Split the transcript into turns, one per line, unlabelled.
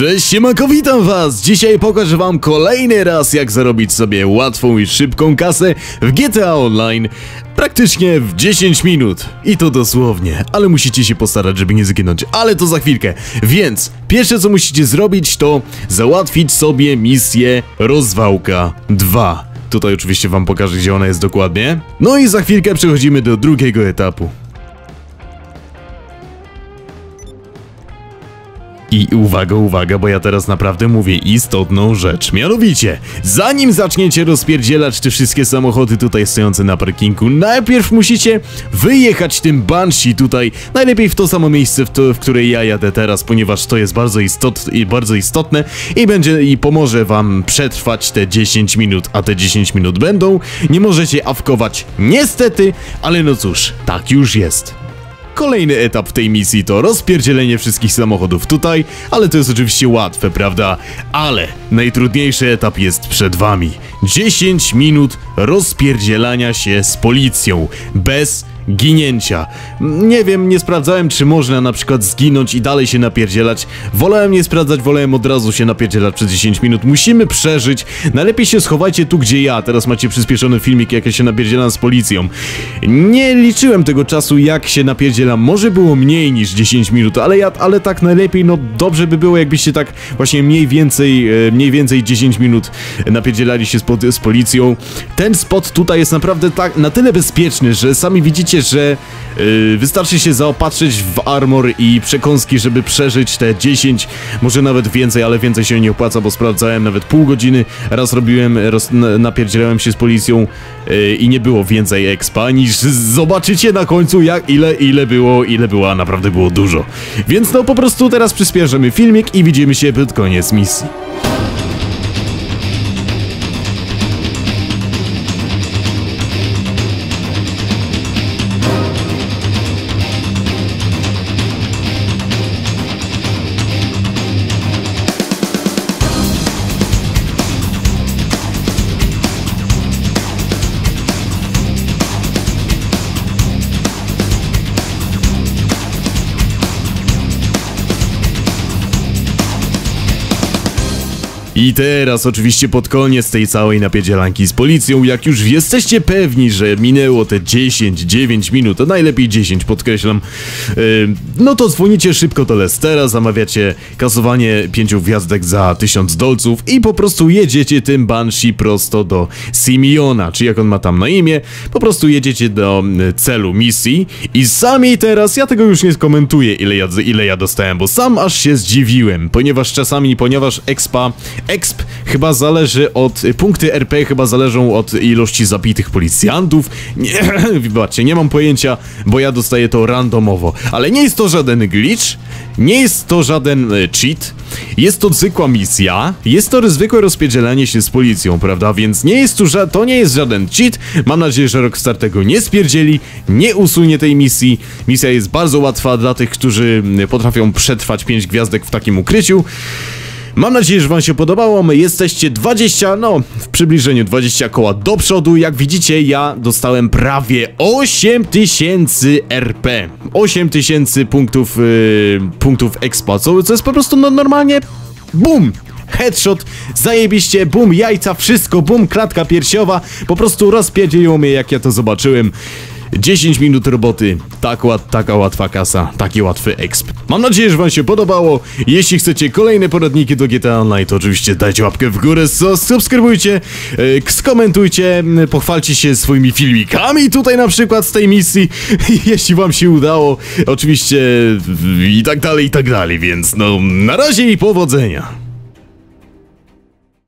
Cześć, siemanko, witam was! Dzisiaj pokażę wam kolejny raz jak zarobić sobie łatwą i szybką kasę w GTA Online praktycznie w 10 minut. I to dosłownie, ale musicie się postarać, żeby nie zginąć, ale to za chwilkę. Więc pierwsze co musicie zrobić to załatwić sobie misję Rozwałka 2. Tutaj oczywiście wam pokażę gdzie ona jest dokładnie. No i za chwilkę przechodzimy do drugiego etapu. I uwaga, uwaga, bo ja teraz naprawdę mówię istotną rzecz. Mianowicie, zanim zaczniecie rozpierdzielać te wszystkie samochody tutaj stojące na parkingu, najpierw musicie wyjechać tym Banshee tutaj, najlepiej w to samo miejsce, w, to, w które ja jadę teraz, ponieważ to jest bardzo, istot, bardzo istotne i będzie i pomoże wam przetrwać te 10 minut, a te 10 minut będą. Nie możecie awkować, niestety, ale no cóż, tak już jest. Kolejny etap w tej misji to rozpierdzielenie wszystkich samochodów tutaj, ale to jest oczywiście łatwe, prawda? Ale najtrudniejszy etap jest przed wami. 10 minut rozpierdzielania się z policją, bez ginięcia. Nie wiem, nie sprawdzałem, czy można na przykład zginąć i dalej się napierdzielać. Wolałem nie sprawdzać, wolałem od razu się napierdzielać przez 10 minut. Musimy przeżyć. Najlepiej się schowajcie tu, gdzie ja. Teraz macie przyspieszony filmik, jak ja się napierdzielam z policją. Nie liczyłem tego czasu, jak się napierdzielam. Może było mniej niż 10 minut, ale ja, ale tak najlepiej, no dobrze by było, jakbyście tak właśnie mniej więcej, e, mniej więcej 10 minut napierdzielali się z, z policją. Ten spot tutaj jest naprawdę tak, na tyle bezpieczny, że sami widzicie, że yy, wystarczy się zaopatrzyć w armor i przekąski, żeby przeżyć te 10, może nawet więcej, ale więcej się nie opłaca, bo sprawdzałem nawet pół godziny, raz robiłem, roz, napierdzielałem się z policją yy, i nie było więcej expa, niż zobaczycie na końcu jak, ile, ile było, ile było, a naprawdę było dużo. Więc no po prostu teraz przyspieszymy filmik i widzimy się pod koniec misji. I teraz oczywiście pod koniec tej całej napierdzielanki z policją, jak już jesteście pewni, że minęło te 10-9 minut, a najlepiej 10 podkreślam, yy, no to dzwonicie szybko do Lestera, zamawiacie kasowanie 5 gwiazdek za 1000 dolców i po prostu jedziecie tym Banshee prosto do Simeona, czy jak on ma tam na imię, po prostu jedziecie do celu misji i sami teraz, ja tego już nie skomentuję ile ja, ile ja dostałem, bo sam aż się zdziwiłem, ponieważ czasami, ponieważ expa exp chyba zależy od... Punkty RP chyba zależą od ilości zabitych policjantów. Nie, wybaczcie, nie mam pojęcia, bo ja dostaję to randomowo. Ale nie jest to żaden glitch, nie jest to żaden e, cheat, jest to zwykła misja, jest to zwykłe rozpierdzielanie się z policją, prawda? Więc nie jest tu to nie jest żaden cheat. Mam nadzieję, że Rockstar tego nie spierdzieli, nie usunie tej misji. Misja jest bardzo łatwa dla tych, którzy potrafią przetrwać 5 gwiazdek w takim ukryciu. Mam nadzieję, że wam się podobało, my jesteście 20, no w przybliżeniu 20 koła do przodu, jak widzicie ja dostałem prawie 8000 RP, 8000 punktów, yy, punktów expa, co, co jest po prostu no, normalnie BUM! Headshot, zajebiście, bum, jajca, wszystko, bum, klatka piersiowa, po prostu rozpierdzieliło mnie jak ja to zobaczyłem. 10 minut roboty, tak łat, taka łatwa kasa, taki łatwy exp. Mam nadzieję, że wam się podobało. Jeśli chcecie kolejne poradniki do GTA Online, to oczywiście dajcie łapkę w górę, subskrybujcie, e, skomentujcie, pochwalcie się swoimi filmikami tutaj na przykład z tej misji, jeśli wam się udało, oczywiście i tak dalej, i tak dalej, więc no na razie i powodzenia.